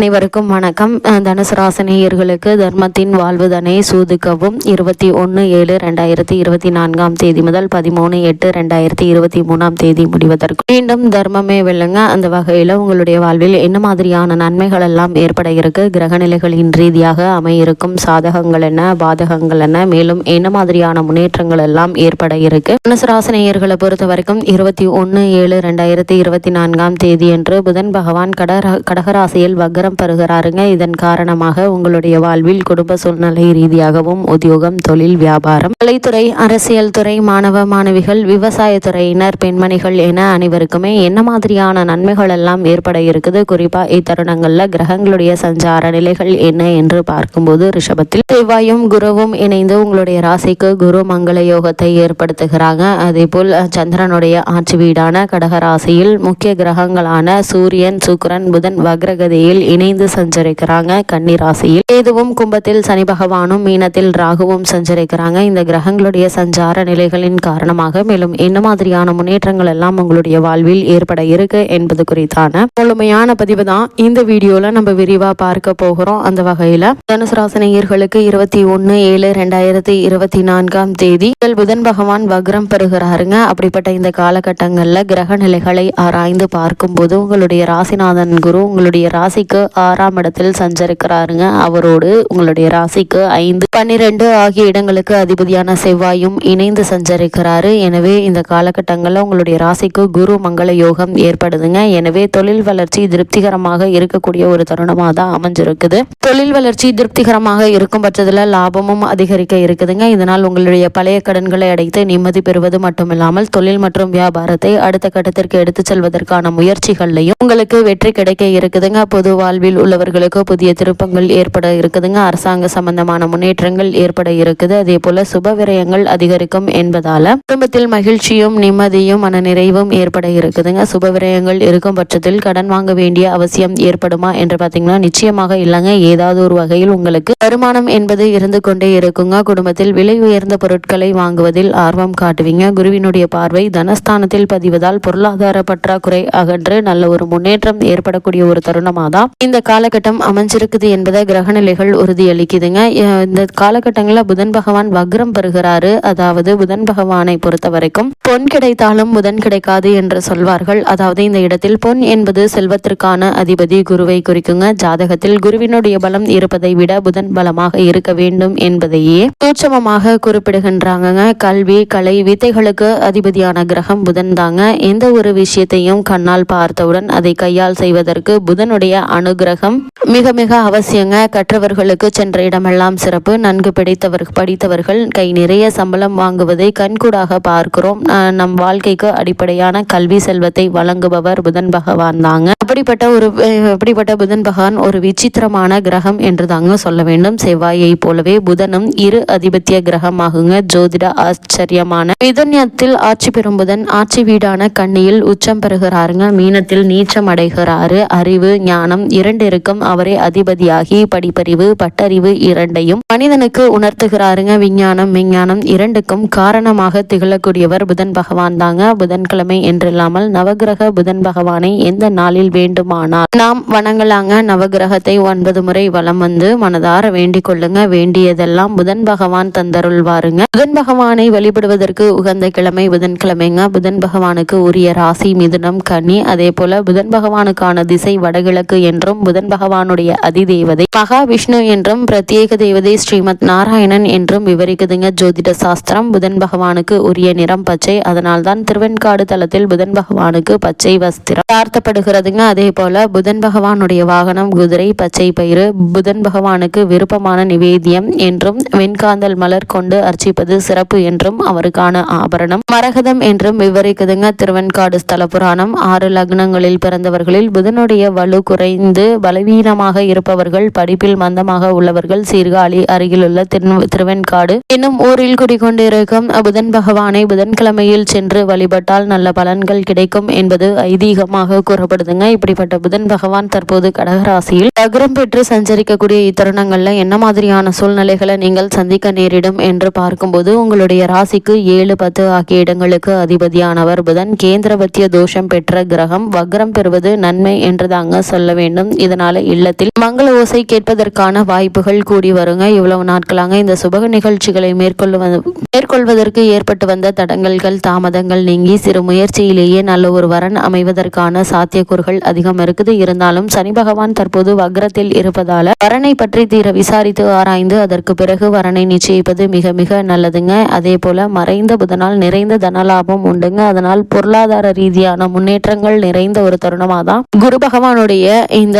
அனைவருக்கும் வணக்கம். அஹ் தனுசு ராசினியர்களுக்கு தர்மத்தின் வாழ்வுதனை சூதுக்கவும். இருபத்தி ஒன்று ஏழு ரெண்டாயிரத்தி இருபத்தி நான்காம் தேதி முதல் பதிமூணு எட்டு ரெண்டாயிரத்தி இருபத்தி மூணாம் தேதி முடிவதற்கு மீண்டும் தர்மமே வெல்லுங்க அந்த வகையில் உங்களுடைய வாழ்வில் என்ன மாதிரியான நன்மைகள் எல்லாம் ஏற்பட இருக்கு? கிரகநிலைகளின் ரீதியாக அமையிருக்கும் சாதகங்கள் என்ன? பாதகங்கள் என்ன? மேலும் என்ன மாதிரியான முன்னேற்றங்கள் எல்லாம் ஏற்பட இருக்கு? தனுசு ராசினியர்களை பொறுத்த வரைக்கும் இருபத்தி ஒன்று ஏழு ரெண்டாயிரத்தி இருபத்தி நான்காம் தேதி அன்று புதன் பகவான் கடக கடகராசியில் அவசரம் பருகிறாருங்க. இதன் காரணமாக உங்களுடைய வாழ்வில் குடும்ப சூழ்நிலை ரீதியாகவும் உத்தியோகம் தொழில் வியாபாரம் கலைத்துறை அரசியல் துறை மாணவ மாணவிகள் விவசாயத்துறையினர் பெண்மணிகள் என அனைவருக்குமே என்ன மாதிரியான நன்மைகள் எல்லாம் ஏற்பட இருக்குது? குறிப்பா இத்தருணங்கள்ல கிரகங்களுடைய சஞ்சார நிலைகள் என்ன என்று பார்க்கும்போது ரிஷபத்தில் செவ்வாயும் குருவும் இணைந்து உங்களுடைய ராசிக்கு குரு மங்கள யோகத்தை ஏற்படுத்துகிறாங்க. அதே போல் சந்திரனுடைய ஆட்சி வீடான கடக ராசியில் முக்கிய கிரகங்களான சூரியன் சுக்ரன் புதன் வக்ரகதியில் இணைந்து சஞ்சரிக்கிறாங்க கன்னி ராசியில் கேதுவும் கும்பத்தில் சனி பகவானும் மீனத்தில் ராகுவும் சஞ்சரிக்கிறாங்க. இந்த கிரகங்களுடைய சஞ்சார நிலைகளின் காரணமாக மேலும் என்ன மாதிரியான முன்னேற்றங்கள் எல்லாம் உங்களுடைய வாழ்வில் ஏற்பட இருக்கு என்பது குறித்தான முழுமையான பதிவு தான் இந்த வீடியோல நம்ம விரிவா பார்க்க போகிறோம். அந்த வகையில தனுசு ராசினியர்களுக்கு இருபத்தி ஒன்னு ஏழு ரெண்டாயிரத்தி இருபத்தி நான்காம் தேதி புதன் பகவான் வக்ரம் பெறுகிறாருங்க. அப்படிப்பட்ட இந்த காலகட்டங்கள்ல கிரக நிலைகளை ஆராய்ந்து பார்க்கும்போது உங்களுடைய ராசிநாதன் குரு உங்களுடைய ராசிக்கு ஆறாம் இடத்தில் சஞ்சரிக்கிறாருங்க. அவரோடு உங்களுடைய ராசிக்கு ஐந்து பன்னிரெண்டு ஆகிய இடங்களுக்கு அதிபதியான செவ்வாயும் இணைந்து சஞ்சரிக்கிறாரு. எனவே இந்த காலகட்டங்களில் உங்களுடைய ராசிக்கு குரு மங்கள யோகம் ஏற்படுதுங்க. எனவே தொழில் வளர்ச்சி திருப்திகரமாக இருக்கக்கூடிய ஒரு தருணமாக தான் அமைஞ்சிருக்குது. தொழில் வளர்ச்சி திருப்திகரமாக இருக்கும் பட்சத்தில் லாபமும் அதிகரிக்க இருக்குதுங்க. இதனால் உங்களுடைய பழைய கடன்களை அடைத்து நிம்மதி பெறுவது மட்டுமில்லாமல் தொழில் மற்றும் வியாபாரத்தை அடுத்த கட்டத்திற்கு எடுத்துச் செல்வதற்கான முயற்சிகள்லையும் உங்களுக்கு வெற்றி கிடைக்க இருக்குதுங்க. பொதுவாக வாழ்வில் உள்ளவர்களுக்கு புதிய திருப்பங்கள் ஏற்பட இருக்குதுங்க. அரசாங்க சம்பந்தமான முன்னேற்றங்கள் ஏற்பட இருக்குது. அதே போல சுப விரயங்கள் அதிகரிக்கும் என்பதால குடும்பத்தில் மகிழ்ச்சியும் நிம்மதியும் மன நிறைவும் ஏற்பட இருக்குதுங்க. சுப விரயங்கள் இருக்கும் பட்சத்தில் கடன் வாங்க வேண்டிய அவசியம் ஏற்படுமா என்று பார்த்தீங்கன்னா நிச்சயமாக இல்லைங்க. ஏதாவது ஒரு வகையில் உங்களுக்கு வருமானம் என்பது இருந்து கொண்டே இருக்குங்க. குடும்பத்தில் விலை உயர்ந்த பொருட்களை வாங்குவதில் ஆர்வம் காட்டுவீங்க. குருவினுடைய பார்வை தனஸ்தானத்தில் பதிவதால் பொருளாதார பற்றாக்குறை அகன்று நல்ல ஒரு முன்னேற்றம் ஏற்படக்கூடிய ஒரு தருணமாக தான் இந்த காலகட்டம் அமைஞ்சிருக்குது என்பதை கிரகநிலைகள் உறுதியளிக்குதுங்க. இந்த காலகட்டங்களில் புதன் பகவான் வக்ரம் பெறுகிறாரு. அதாவது புதன் பகவானை பொறுத்த வரைக்கும் பொன் கிடைத்தாலும் புதன் கிடைக்காது என்று சொல்வார்கள். அதாவது இந்த இடத்தில் பொன் என்பது செல்வத்திற்கான அதிபதி குருவை குறிக்குங்க. ஜாதகத்தில் குருவினுடைய பலம் இருப்பதை விட புதன் பலமாக இருக்க வேண்டும் என்பதையே சூட்சமமாக குறிப்பிடுகின்றாங்க கல்வி கலை வித்தைகளுக்கு அதிபதியான கிரகம் புதன் தாங்க எந்த ஒரு விஷயத்தையும் கண்ணால் பார்த்தவுடன் அதை கையால் செய்வதற்கு புதனுடைய அனுகிரகம். மிக மிக அவசியங்க கற்றவர்களுக்கு சென்ற இடமெல்லாம் சிறப்பு. நன்கு படித்தவர் படித்தவர்கள் கை நிறைய சம்பளம் வாங்குவதை கண்கூடாக பார்க்கிறோம். நம் வாழ்க்கைக்கு அடிப்படையான கல்வி செல்வத்தை வழங்குபவர் புதன் பகவான் தாங்க. அப்படிப்பட்ட ஒரு அப்படிப்பட்ட புதன் பகவான் ஒரு விசித்திரமான கிரகம் என்று தாங்க சொல்ல வேண்டும். செவ்வாயை போலவே புதனும் இரு அதிபத்திய கிரகமாகுங்க. ஜோதிட ஆச்சரியமான. மிதுன்யத்தில் ஆட்சி பெறும் புதன் ஆட்சி வீடான கண்ணியில் உச்சம் பெறுகிறாருங்க. மீனத்தில் நீச்சம் அடைகிறாரு. அறிவு ஞானம் இரண்டிற்கும் அவரே அதிபதியாகி படிப்பறிவு பட்டறிவு இரண்டையும் மனிதனுக்கு உணர்த்துகிறாருங்க. விஞ்ஞானம் விஞ்ஞானம் இரண்டுக்கும் காரணமாக திகழக்கூடியவர் புதன் பகவான் தாங்க. புதன்கிழமை என்றில்லாமல் நவகிரக புதன் பகவானை எந்த நாளில் வேண்டுமானால் நாம் வணங்கலாங்க. நவகிரகத்தை ஒன்பது முறை வலம் வந்து மனதார வேண்டிக் கொள்ளுங்க. வேண்டியதெல்லாம் புதன் பகவான் தந்தருள்வாருங்க. புதன் பகவானை வழிபடுவதற்கு உகந்த கிழமை புதன்கிழமைங்க. புதன் பகவானுக்கு உரிய ராசி மிதுனம் கன்னி. அதே போல புதன் பகவானுக்கான திசை வடகிழக்கு என்று என்றும் புதன் பகவானுடைய அதிதேவதை மகா விஷ்ணு என்றும் பிரத்யேக தேவதை ஸ்ரீமத் நாராயணன் என்றும் விவரிக்குதுங்க. ஜோதிட சாஸ்திரம் புதன் பகவானுக்கு உரிய நிறம் பச்சை. அதனால்தான் திருவெண்காடு தலத்தில் புதன் பகவானுக்கு பச்சை வஸ்திரம் பிரார்த்தப்படுகிறதுங்க அதே போல புதன் பகவானுடைய வாகனம் குதிரை பச்சை பயிறு புதன் பகவானுக்கு விருப்பமான நிவேதியம் என்றும் வெண்காந்தல் மலர் கொண்டு அர்ச்சிப்பது சிறப்பு என்றும் அவருக்கான ஆபரணம். மரகதம் என்றும் விவரிக்குதுங்க. திருவெண்காடு ஸ்தல புராணம் ஆறு லக்னங்களில் பிறந்தவர்களில் புதனுடைய வலு குறைந்து பலவீனமாக இருப்பவர்கள் படிப்பில் மந்தமாக உள்ளவர்கள் சீர்காழி அருகிலுள்ள திரு- திருவெண்காடு என்னும் ஊரில் குடிகொண்டிருக்கும் புதன் பகவானை புதன்கிழமையில் சென்று வழிபட்டால் நல்ல பலன்கள் கிடைக்கும் என்பது ஐதீகமாக கூறப்படுதுங்க. இப்படிப்பட்ட புதன் பகவான் தற்போது கடகராசியில் அக்ரம் பெற்று சஞ்சரிக்கக்கூடிய இத்தருணங்கள்ல என்ன மாதிரியான சூழ்நிலைகளை நீங்கள் சந்திக்க நேரிடும் என்று பார்க்கும்போது உங்களுடைய ராசிக்கு ஏழு பத்து ஆகிய இடங்களுக்கு அதிபதியானவர் புதன். கேந்திரபத்திய தோஷம் பெற்ற கிரகம் வக்ரம் பெறுவது நன்மை என்று தாங்க சொல்ல வேண்டும். ஏற்படும் இதனால இல்லத்தில் மங்கள ஓசை கேட்பதற்கான வாய்ப்புகள் கூடி வருங்க. இவ்வளவு நாட்களாக இந்த சுபக நிகழ்ச்சிகளை மேற்கொள்வது மேற்கொள்வதற்கு ஏற்பட்டு வந்த தடங்கல்கள் தாமதங்கள் நீங்கி சிறு முயற்சியிலேயே நல்ல ஒரு வரன் அமைவதற்கான சாத்தியக்கூறுகள் அதிகம் இருக்குது. இருந்தாலும் சனி பகவான் தற்போது வக்ரத்தில் இருப்பதால வரனை பற்றி தீர விசாரித்து ஆராய்ந்து அதற்கு பிறகு வரனை நிச்சயிப்பது மிக மிக நல்லதுங்க. அதே போல மறைந்த புதனால் நிறைந்த தனலாபம் உண்டுங்க. அதனால் பொருளாதார ரீதியான முன்னேற்றங்கள் நிறைந்த ஒரு தருணமாக தான் குரு பகவானுடைய இந்த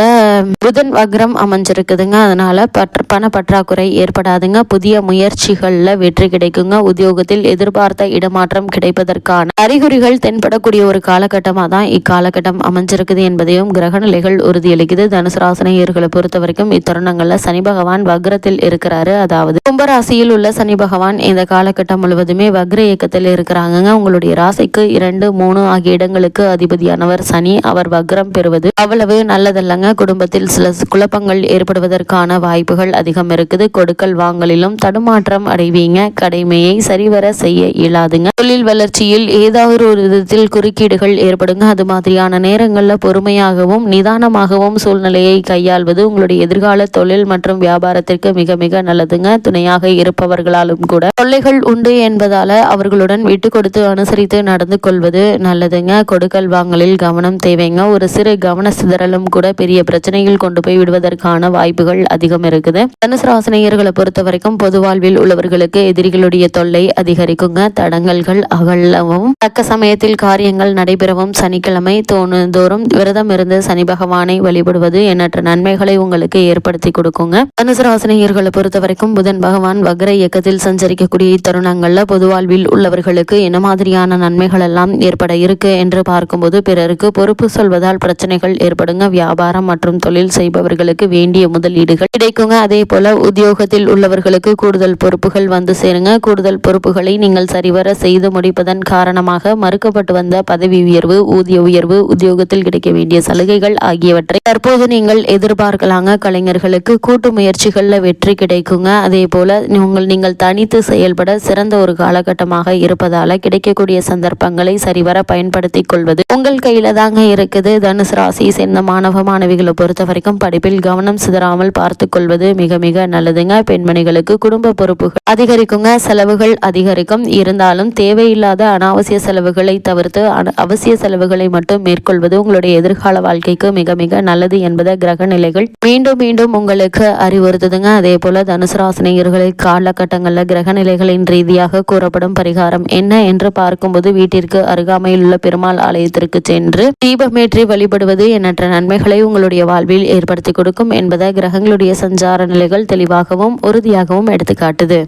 புதன் வக்ரம் அமைஞ்சிருக்குதுங்க. அதனால பற்ற பண பற்றாக்குறை ஏற்படாதுங்க. புதிய முயற்சிகள்ல வெற்றி கிடைக்குங்க. உத்தியோகத்தில் எதிர்பார்த்த இடமாற்றம் கிடைப்பதற்கான அறிகுறிகள் தென்படக்கூடிய ஒரு காலகட்டமாக தான் இக்காலகட்டம் அமைஞ்சிருக்குது என்பதையும் கிரக நிலைகள் உறுதியளிக்குது. தனுசு ராசினியர்களை பொறுத்த வரைக்கும் இத்தருணங்கள்ல சனி பகவான் வக்ரத்தில் இருக்கிறாரு. அதாவது கும்பராசியில் உள்ள சனி பகவான் இந்த காலகட்டம் முழுவதுமே வக்ர இயக்கத்தில் இருக்கிறாங்கங்க. உங்களுடைய ராசிக்கு இரண்டு மூணு ஆகிய இடங்களுக்கு அதிபதியானவர் சனி. அவர் வக்ரம் பெறுவது அவ்வளவு நல்லதல்லங்க. குடும்பத்தில் சில குழப்பங்கள் ஏற்படுவதற்கான வாய்ப்புகள் அதிகம் இருக்குது. கொடுக்கல் வாங்கலிலும் தடுமாற்றம் அடைவீங்க. கடமையை சரிவர செய்ய இயலாதுங்க. தொழில் வளர்ச்சியில் ஏதாவது ஒரு விதத்தில் குறுக்கீடுகள் ஏற்படுங்க. அது மாதிரியான நேரங்களில் பொறுமையாகவும் நிதானமாகவும் சூழ்நிலையை கையாள்வது உங்களுடைய எதிர்கால தொழில் மற்றும் வியாபாரத்திற்கு மிக மிக நல்லதுங்க. துணையாக இருப்பவர்களாலும் கூட. தொல்லைகள் உண்டு என்பதால அவர்களுடன் விட்டு கொடுத்து அனுசரித்து நடந்து கொள்வது நல்லதுங்க. கொடுக்கல் வாங்கலில் கவனம் தேவைங்க. ஒரு சிறு கவன சிதறலும் கூட பெரிய பிரச்சனைகள் கொண்டு போய் விடுவதற்கான வாய்ப்புகள் அதிகம் இருக்குது. தனுசு ராசினியர்களை பொறுத்த வரைக்கும் பொது வாழ்வில் உள்ளவர்களுக்கு எதிரிகளுடைய தொல்லை அதிகரிக்குங்க. தடங்கல்கள் அகலவும் தக்க சமயத்தில் காரியங்கள் நடைபெறவும் சனிக்கிழமை தோணுந்தோறும் விரதம் இருந்து சனி பகவானை வழிபடுவது எண்ணற்ற நன்மைகளை உங்களுக்கு ஏற்படுத்தி கொடுக்குங்க. தனுசு ராசினியர்களை பொறுத்த வரைக்கும் புதன் பகவான் வக்ர இயக்கத்தில் சஞ்சரிக்கக்கூடிய இத்தருணங்கள்ல பொது வாழ்வில் உள்ளவர்களுக்கு என்ன மாதிரியான நன்மைகள் எல்லாம் ஏற்பட இருக்கு என்று பார்க்கும்போது பிறருக்கு பொறுப்பு சொல்வதால் பிரச்சனைகள் ஏற்படுங்க. வியாபாரம் மற்றும் தொழில் செய்பவர்களுக்கு வேண்டிய முதலீடுகள் கிடைக்குங்க. அதே போல உத்தியோகத்தில் உள்ளவர்களுக்கு கூடுதல் பொறுப்புகள் வந்து சேருங்க. கூடுதல் பொறுப்புகளை நீங்கள் சரிவர செய்து முடிப்பதன் காரணமாக மறுக்கப்பட்டு வந்த பதவி உயர்வு ஊதிய உயர்வு உத்தியோகத்தில் கிடைக்க வேண்டிய சலுகைகள் ஆகியவற்றை தற்போது நீங்கள் எதிர்பார்க்கலாங்க. கலைஞர்களுக்கு கூட்டு முயற்சிகளில் வெற்றி கிடைக்குங்க. அதே போல உங்கள் நீங்கள் தனித்து செயல்பட சிறந்த ஒரு காலகட்டமாக இருப்பதால கிடைக்கக்கூடிய சந்தர்ப்பங்களை சரிவர பயன்படுத்திக் கொள்வது உங்கள் கையில தாங்க இருக்குது. தனுசு ராசி சேர்ந்த மாணவ மாணவிகளை பொறுத்த வரைக்கும் படிப்பில் கவனம் சிதறாமல் பார்த்து கொள்வது மிக மிக நல்லதுங்க. பெண்மணிகளுக்கு குடும்ப பொறுப்புகள் அதிகரிக்குங்க. செலவுகள் அதிகரிக்கும். இருந்தாலும் தேவையில்லாத அனாவசிய செலவுகளை தவிர்த்து அவசிய செலவுகளை மட்டும் மேற்கொள்வது உங்களுடைய எதிர்கால வாழ்க்கைக்கு மிக மிக நல்லது என்பதை கிரக நிலைகள் மீண்டும் மீண்டும் உங்களுக்கு அறிவுறுத்துதுங்க. அதே போல தனுசு ராசினியர்களை காலகட்டங்களில் கிரக நிலைகளின் ரீதியாக கூறப்படும் பரிகாரம் என்ன என்று பார்க்கும்போது வீட்டிற்கு அருகாமையில் உள்ள பெருமாள் ஆலயத்திற்கு சென்று தீபமேற்றி வழிபடுவது எண்ணற்ற நன்மைகளை உங்களுடைய வாழ்வில் ஏற்படுத்தி கொடுக்கும் என்பதை கிரகங்களுடைய சஞ்சார நிலைகள் தெளிவாகவும் உறுதியாகவும் எடுத்துக்காட்டுது.